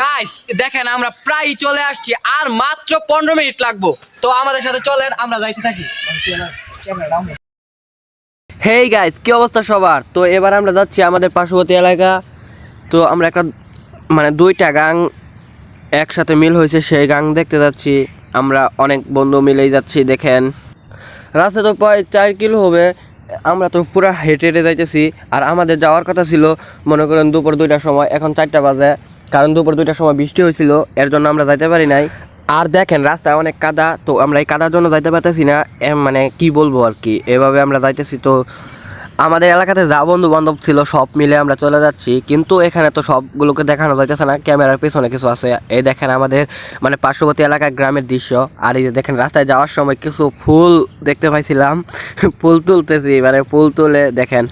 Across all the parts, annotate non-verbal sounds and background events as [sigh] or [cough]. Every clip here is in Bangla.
গাইস দেখেন, আমরা প্রায় চলে আসছি, আর মাত্র পনেরো মিনিট লাগবো। তো আমাদের সাথে চলেন, আমরা যাইতে থাকি। হেই গাইস কি অবস্থা সবার? তো এবার আমরা যাচ্ছি আমাদের পার্শ্ববর্তী এলাকা। তো আমরা একটা মানে দুইটা গাং একসাথে মিল হয়েছে, সেই গাং দেখতে যাচ্ছি। আমরা অনেক বন্ধু মিলেই যাচ্ছি, দেখেন। রাস্তা তো প্রায় চার কিলো হবে। আমরা তো পুরো হেঁটে হেঁটে যাইতেছি। আর আমাদের যাওয়ার কথা ছিল, মনে করেন দুপুর দুইটার সময়, এখন চারটা বাজে। কারণ দুপুর দুইটার সময় বৃষ্টি হয়েছিল, এর জন্য আমরা যাইতে পারি নাই। আর দেখেন, রাস্তায় অনেক কাদা, তো আমরা এই কাদার জন্য যাইতে পারতেছি না। মানে কি বলব আর কি, এভাবে আমরা যাইতেছি তো আমাদের এলাকাতে যা বন্ধু বান্ধব ছিল সব মিলে আমরা চলে যাচ্ছি, কিন্তু এখানে তো সবগুলোকে দেখানো যাইতেছে না, ক্যামেরার পেছনে কিছু আছে। এই দেখেন আমাদের মানে পার্শ্ববর্তী এলাকার গ্রামের দৃশ্য, আর এই যে দেখেন রাস্তায় যাওয়ার সময় কিছু ফুল দেখতে পাইছিলাম, [laughs] ফুল তুলতেছি মানে ফুল তুলে দেখেন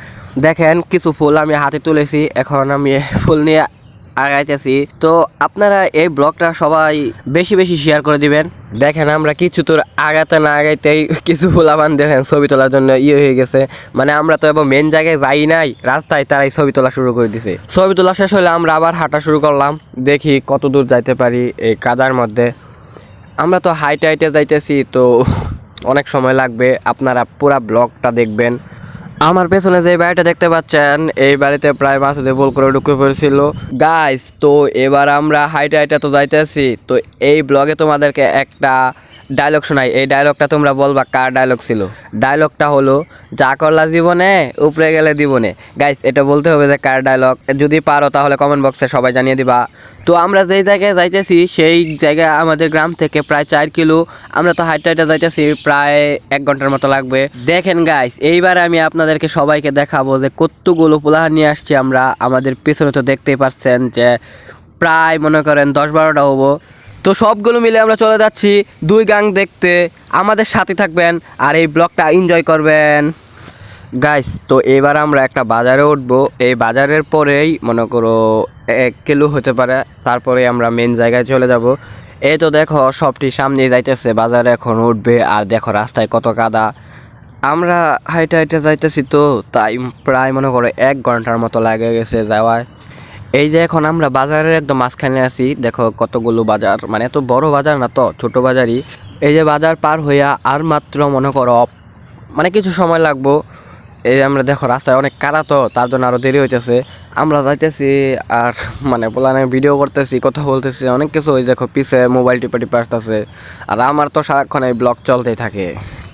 দেখেন কিছু ফুল আমি হাতে তুলেছি, এখন আমি [laughs] ফুল নিয়ে আগাইতেছি। তো আপনারা এই ব্লগটা সবাই বেশি বেশি শেয়ার করে দিবেন। দেখেন আমরা কিছু তোর আগাতে না আগাইতেই কিছু ফুলাবান দেখেন ছবি তোলার জন্য ইয়ে হয়ে গেছে। মানে আমরা তো এবার মেন জায়গায় যাই নাই, রাস্তায় তারাই ছবি তোলা শুরু করে দিছে। ছবি তোলা শেষ হলে আমরা আবার হাঁটা শুরু করলাম। দেখি কত দূর যাইতে পারি এই কাদার মধ্যে। আমরা তো হাইটে হাইটে যাইতেছি, তো অনেক সময় লাগবে। আপনারা পুরা ব্লগটা দেখবেন। আমার পেছনে যে বাড়িটা দেখতে পাচ্ছেন, এই বাড়িতে প্রায় মাসুদে বল করে ঢুকে পড়েছিল। গাইস তো এবার আমরা হাইটে হাইটে তো যাইতেছি। তো এই ব্লগে তোমাদেরকে একটা ডায়লগ শোনাই। এই ডায়লগটা তোমরা বলবা কার ডায়লগ ছিল? ডায়লগটা হলো যা করলা জীবনে, উপরে গেলে জীবনে। গাইস এটা বলতে হবে যে কার ডায়লগ যদি পারো, তাহলে কমেন্ট বক্সে সবাই জানিয়ে দিবা। তো আমরা যেই জায়গায় যাইতেছি, সেই জায়গায় আমাদের গ্রাম থেকে প্রায় চার কিলো। আমরা তো হাইট হাইটে যাইতেছি, প্রায় এক ঘণ্টার মতো লাগবে। দেখেন গাইস এইবার আমি আপনাদেরকে সবাইকে দেখাবো যে কতগুলো পোলাহার নিয়ে আসছি আমরা। আমাদের পেছনে তো দেখতেই পাচ্ছেন যে প্রায় মনে করেন দশ বারোটা হব। তো সবগুলো মিলে আমরা চলে যাচ্ছি দুই গাং দেখতে। আমাদের সাথে থাকবেন আর এই ব্লগটা এনজয় করবেন। গাইস তো এবার আমরা একটা বাজারে উঠবো। এই বাজারের পরেই মনে করো এক কিলো হতে পারে। তারপরে আমরা মেন জায়গায় চলে যাব। এই তো দেখো, সবটি সামনে যাইতেছে। বাজারে এখন উঠবে। আর দেখো, রাস্তায় কত কাদা। আমরা হাইটে হাইটে যাইতেছি তো, তাই প্রায় মনে করো এক ঘণ্টার মতো লাগে গেছে যাওয়ায়। এই যে এখন আমরা বাজারের একদম মাঝখানে আছি। দেখো, কতগুলো বাজার। মানে এত বড় বাজার না তো, ছোট বাজারই। এই যে বাজার পার হইয়া আর মাত্র মনে করো মানে কিছু সময় লাগবো। এই আমরা দেখো, রাস্তায় অনেক কারা তো, তার জন্য আরও দেরি হইতেছে। আমরা যাইতেছি আর [laughs] মানে প্লানে ভিডিও করতেছি, কথা বলতেছি, অনেক কিছু ওই দেখো, পিছে মোবাইল টিপে টিপে আসতেছে। আর আমার তো সারাক্ষণ এই ব্লগ চলতেই থাকে।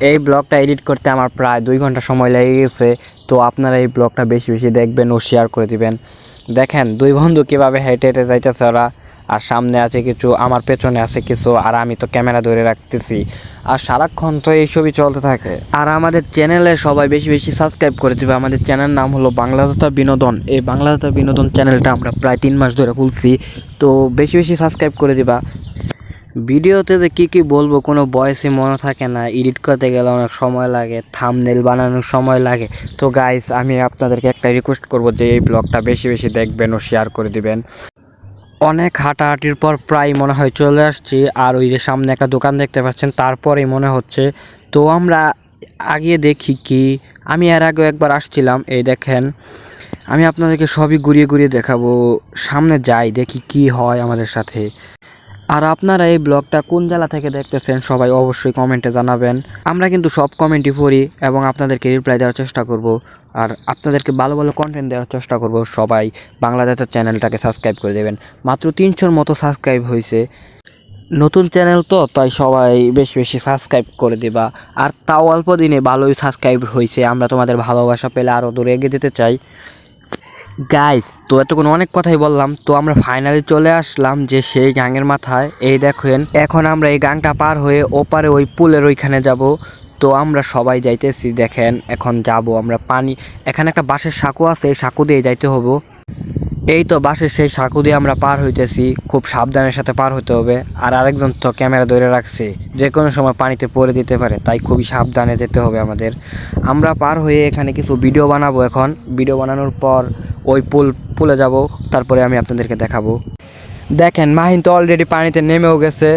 এই ব্লগটা এডিট করতে আমার প্রায় দুই ঘণ্টা সময় লেগে গেছে, তো আপনারা এই ব্লগটা বেশি বেশি দেখবেন ও শেয়ার করে দিবেন। দেখেন, দুই বন্ধু কীভাবে হেঁটে হেঁটে যাইতেছে ওরা। আর সামনে আছে কিছু, আমার পেছনে আছে কিছু, আর আমি তো ক্যামেরা ধরে রাখতেছি। আর সারাক্ষণ তো এইসবই চলতে থাকে। আর আমাদের চ্যানেলে সবাই বেশি বেশি সাবস্ক্রাইব করে দেবে। আমাদের চ্যানেল নাম হলো বাংলাদেশা বিনোদন। এই বাংলাদেশা বিনোদন চ্যানেলটা আমরা প্রায় তিন মাস ধরে খুলছি। তো বেশি বেশি সাবস্ক্রাইব করে দিবা। ভিডিওতে যে কী কী বলব, কোনো বয়সে মনে থাকে না। এডিট করতে গেলে অনেক সময় লাগে থামনেল বানানোর সময় লাগে। তো গাইস আমি আপনাদেরকে একটা রিকোয়েস্ট করব যে এই ব্লগটা বেশি বেশি দেখবেন ও শেয়ার করে দিবেন। অনেক হাঁটাহাঁটির পর প্রায় মনে হয় চলে আসছি। আর ওই যে সামনে একটা দোকান দেখতে পাচ্ছেন, তারপরেই মনে হচ্ছে। তো আমরা আগে দেখি কি। আমি এর আগেও একবার আসছিলাম, এই দেখেন। আমি আপনাদেরকে সবই ঘুরিয়ে ঘুরিয়ে দেখাবো। সামনে যাই, দেখি কি হয় আমাদের সাথে। আর আপনারা এই ব্লগটা কোন জেলা থেকে দেখতেছেন সবাই অবশ্যই কমেন্টে জানাবেন। আমরা কিন্তু সব কমেন্টই পড়ি এবং আপনাদেরকে রিপ্লাই দেওয়ার চেষ্টা করব। আর আপনাদেরকে ভালো ভালো কন্টেন্ট দেওয়ার চেষ্টা করব। সবাই বাংলাদেশের চ্যানেলটাকে সাবস্ক্রাইব করে দেবেন। মাত্র তিনশোর মতো সাবস্ক্রাইব হয়েছে নতুন চ্যানেল তো, তাই সবাই বেশি বেশি সাবস্ক্রাইব করে দিবা। আর তাও অল্প দিনে ভালোই সাবস্ক্রাইব হয়েছে আমরা তোমাদের ভালোবাসা পেলে আরও দূরে এগিয়ে যেতে চাই। গাইস তো এতক্ষণ অনেক কথাই বললাম, তো আমরা ফাইনালি চলে আসলাম যে সেই গাঙের মাথায়। এই দেখেন, এখন আমরা এই গাংটা পার হয়ে ওপারে ওই পুলের ওইখানে যাব। তো আমরা সবাই যাইতেছি, দেখেন, এখন যাব আমরা পানি এখানে একটা বাঁশের সাঁকো আছে, এই সাঁকো দিয়ে যাইতে হব। এই তো বাসের সেই সাঁকু দিয়ে আমরা পার হইতেছি। খুব সাবধানের সাথে পার হতে হবে। আর আরেকজন তো ক্যামেরা ধরে রাখছে। যে কোনো সময় পানিতে পড়ে দিতে পারে, তাই খুবই সাবধানে যেতে হবে আমাদের। আমরা পার হয়ে এখানে কিছু ভিডিও বানাবো এখন। ভিডিও বানানোর পর ওই পুল, পুলে যাব। তারপরে আমি আপনাদেরকে দেখাবো। দেখেন, মাহিন তো অলরেডি পানিতে নেমেও গেছে।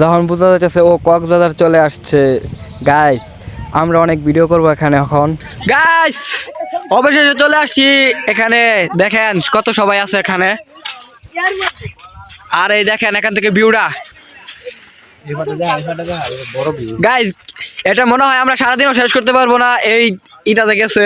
যখন বোঝা যাচ্ছে ও কক্সবাজার চলে আসছে। গাইস আমরা অনেক ভিডিও করব এখানে এখন। গাইস অবশেষে চলে আসছি এখানে। দেখেন কত সবাই আছে এখানে। আর এই দেখেন এখান থেকে ভিউটা। গাইজ এটা মনে হয় আমরা সারাদিনও শেষ করতে পারব না। এই ইটাতে গেছে।